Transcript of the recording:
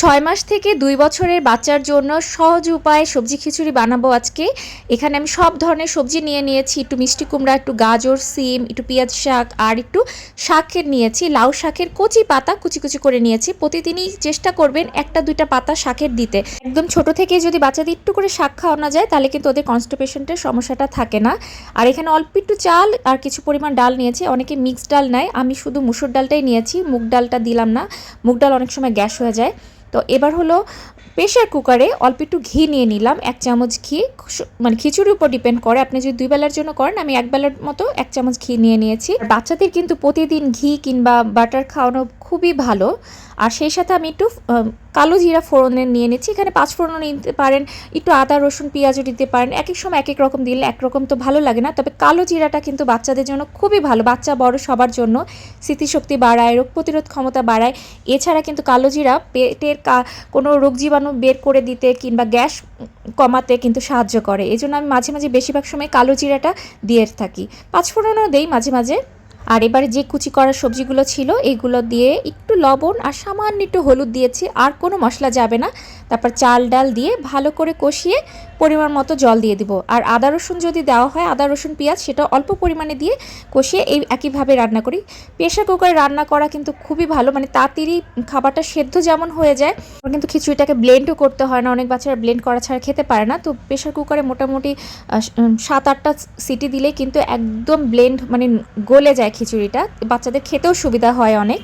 ছয় মাস থেকে দুই বছরের বাচ্চার জন্য সহজ উপায়ে সবজি খিচুড়ি বানাবো আজকে। এখানে আমি সব ধরনের সবজি নিয়ে নিয়েছি, একটু মিষ্টি কুমড়া, একটু গাজর, সিম, একটু পেঁয়াজ শাক আর একটু শাকের নিয়েছি, লাউ শাকের কচি পাতা কুচি কুচি করে নিয়েছি। প্রতিদিনই চেষ্টা করবেন একটা দুইটা পাতা শাকের দিতে। একদম ছোট থেকে যদি বাচ্চাদের একটু করে শাক খাওয়ানো যায়, তাহলে কিন্তু ওদের কনস্টিপেশনটার সমস্যাটা থাকে না। আর এখানে অল্প একটু চাল আর কিছু পরিমাণ ডাল নিয়েছি, অনেকে মিক্সড ডাল নেয়। আমি শুধু মুসুর ডালটাই নিয়েছি, মুগ ডালটা দিলাম না। মুগ ডাল অনেক সময় গ্যাস হয়ে যায়। তো এবার হলো প্রেশার কুকারে অল্প একটু ঘি নিয়ে নিলাম, এক চামচ ঘি। মানে খিচুড়ির উপর ডিপেন্ড করে। আপনি যদি দুই বেলার জন্য করেন, আমি এক বেলার মতো এক চামচ ঘি নিয়ে নিয়েছি। বাচ্চাদের কিন্তু প্রতিদিন ঘি কিংবা বাটার খাওয়ানো খুবই ভালো। আর সেই সাথে আমি একটু কালো জিরা ফোড়নের নিয়ে নিচ্ছি। এখানে পাঁচ ফোড়ন নিতে পারেন, একটু আদা, রসুন, পেঁয়াজও দিতে পারেন। এক এক সময় এক এক রকম দিলে একরকম তো ভালো লাগে না। তবে কালো জিরাটা কিন্তু বাচ্চাদের জন্য খুবই ভালো। বাচ্চা, বড় সবার জন্য স্মৃতিশক্তি বাড়ায়, রোগ প্রতিরোধ ক্ষমতা বাড়ায়। এছাড়া কিন্তু কালো জিরা পেটের কোনো রোগ জীবাণু বের করে দিতে কিংবা গ্যাস কমাতে কিন্তু সাহায্য করে। এই জন্য আমি মাঝে মাঝে বেশিরভাগ সময় কালো জিরাটা দিয়ে থাকি। পাঁচফোড়নও দেই মাঝে মাঝে। আর এবারে যে কুচি করা সবজিগুলো ছিল এইগুলো দিয়ে একটু লবণ আর সামান্য একটু হলুদ দিয়েছি, আর কোনো মশলা যাবে না। তারপর চাল ডাল দিয়ে ভালো করে কষিয়ে পরিমাণ মতো জল দিয়ে দিব। আর আদা রসুন যদি দেওয়া হয়, আদা, রসুন, পেঁয়াজ, সেটা অল্প পরিমাণে দিয়ে কষিয়ে এই একইভাবে রান্না করি। প্রেশার কুকারে রান্না করা কিন্তু খুবই ভালো মানে তাড়াতাড়ি খাবারটা সেদ্ধ যেমন হয়ে যায় কিন্তু খিচুড়িটাকে ব্লেন্ডও করতে হয় না। অনেক বাচ্চারা ব্লেন্ড করা ছাড়া খেতে পারে না। তো প্রেশার কুকারে মোটামুটি সাত আটটা সিটি দিলে কিন্তু একদম ব্লেন্ড মানে গলে যায় খিচুড়িটা। বাচ্চাদের খেতেও সুবিধা হয় অনেক।